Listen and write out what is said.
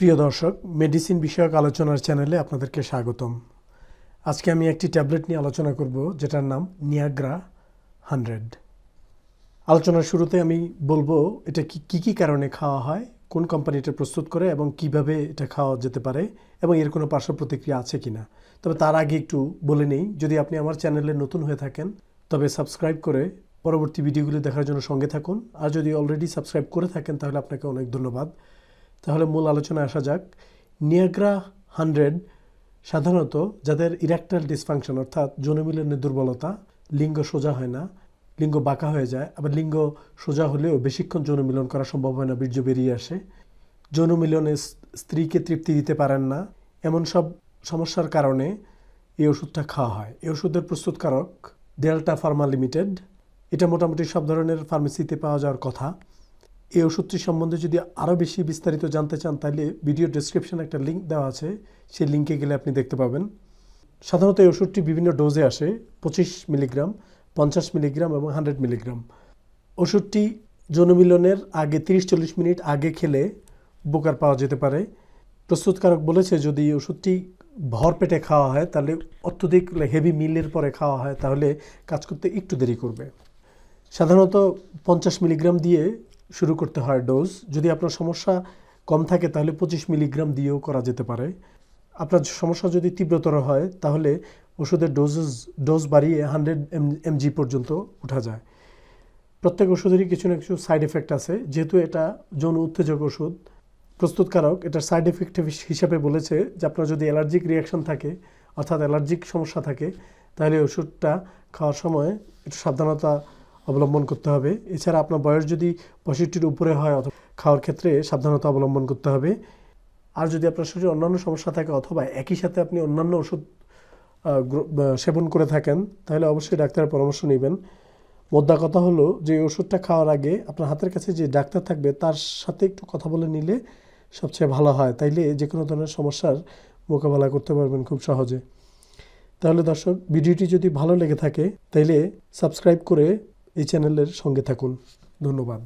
প্রিয় দর্শক, মেডিসিন বিষয়ক আলোচনার চ্যানেলে আপনাদেরকে স্বাগতম। আজকে আমি একটি ট্যাবলেট নিয়ে আলোচনা করব, যেটার নাম নিয়াগ্রা হান্ড্রেড আলোচনার শুরুতে আমি বলব, এটা কি, কী কী কারণে খাওয়া হয়, কোন কোম্পানি এটা প্রস্তুত করে এবং কীভাবে এটা খাওয়া যেতে পারে এবং এর কোনো পার্শ্ব প্রতিক্রিয়া আছে কি না তবে তার আগে একটু বলে নেই, যদি আপনি আমার চ্যানেলে নতুন হয়ে থাকেন, তবে সাবস্ক্রাইব করে পরবর্তী ভিডিওগুলি দেখার জন্য সঙ্গে থাকুন। আর যদি অলরেডি সাবস্ক্রাইব করে থাকেন, তাহলে আপনাকে অনেক ধন্যবাদ। তাহলে মূল আলোচনায় আসা যাক। নিয়াগ্রা হান্ড্রেড সাধারণত যাদের ইরেকটাইল ডিসফাংশন অর্থাৎ যৌনমিলনের দুর্বলতা, লিঙ্গ সোজা হয় না, লিঙ্গ বাঁকা হয়ে যায়, আবার লিঙ্গ সোজা হলেও বেশিক্ষণ যৌন মিলন করা সম্ভব হয় না, বীর্য বেরিয়ে আসে। যৌন মিলনে স- স্ত্রীকে তৃপ্তি দিতে পারেন না। এমন সব সমস্যার কারণে এই ওষুধটা খাওয়া হয়। এই ওষুধের প্রস্তুতকারক ডেল্টা ফার্মা লিমিটেড এটা মোটামুটি সব ধরনের ফার্মেসিতে পাওয়া যাওয়ার কথা। এই ওষুধটি সম্বন্ধে যদি আরও বেশি বিস্তারিত জানতে চান, তাহলে ভিডিও ডেসক্রিপশনে একটা লিঙ্ক দেওয়া আছে। সেই লিঙ্কে গেলে আপনি দেখতে পাবেন। সাধারণত এই ওষুধটি বিভিন্ন ডোজে আসে, পঁচিশ মিলিগ্রাম পঞ্চাশ মিলিগ্রাম এবং হান্ড্রেড মিলিগ্রাম ওষুধটি যৌনমিলনের আগে তিরিশ চল্লিশ মিনিট আগে খেলে উপকার পাওয়া যেতে পারে। প্রস্তুতকারক বলেছে, যদি এই ওষুধটি ভর পেটে খাওয়া হয়, তাহলে অত্যধিক হেভি মিলের পরে খাওয়া হয়, তাহলে কাজ করতে একটু দেরি করবে। সাধারণত পঞ্চাশ মিলিগ্রাম দিয়ে শুরু করতে হয় ডোজ। যদি আপনার সমস্যা কম থাকে, তাহলে পঁচিশ মিলিগ্রাম দিয়েও করা যেতে পারে। আপনার সমস্যা যদি তীব্রতর হয়, তাহলে ওষুধের ডোজেস, ডোজ বাড়িয়ে হান্ড্রেড এমজি পর্যন্ত উঠা যায়। প্রত্যেক ওষুধেরই কিছু না কিছু সাইড এফেক্ট আছে। যেহেতু এটা যৌন উত্তেজক ওষুধ, প্রস্তুতকারক এটার সাইড এফেক্ট হিসাবে বলেছে যে আপনার যদি অ্যালার্জিক রিয়াকশন থাকে, অর্থাৎ অ্যালার্জিক সমস্যা থাকে, তাহলে ওষুধটা খাওয়ার সময় একটু সাবধানতা অবলম্বন করতে হবে। এছাড়া আপনার বয়স যদি পঁয়ষট্টির উপরে হয় অথবা খাওয়ার ক্ষেত্রে সাবধানতা অবলম্বন করতে হবে। আর যদি আপনার শরীরে অন্যান্য সমস্যা থাকে অথবা একই সাথে আপনি অন্যান্য ওষুধ সেবন করে থাকেন, তাহলে অবশ্যই ডাক্তারের পরামর্শ নেবেন। মোদ্দা কথা হলো যে ওষুধটা খাওয়ার আগে আপনার হাতের কাছে যে ডাক্তার থাকবে, তার সাথে একটু কথা বলে নিলে সবচেয়ে ভালো হয়। তাইলে যে কোনো ধরনের সমস্যার মোকাবেলা করতে পারবেন খুব সহজে। তাহলে দর্শক, ভিডিওটি যদি ভালো লেগে থাকে, তাইলে সাবস্ক্রাইব করে এই চ্যানেলের সঙ্গে থাকুন। ধন্যবাদ।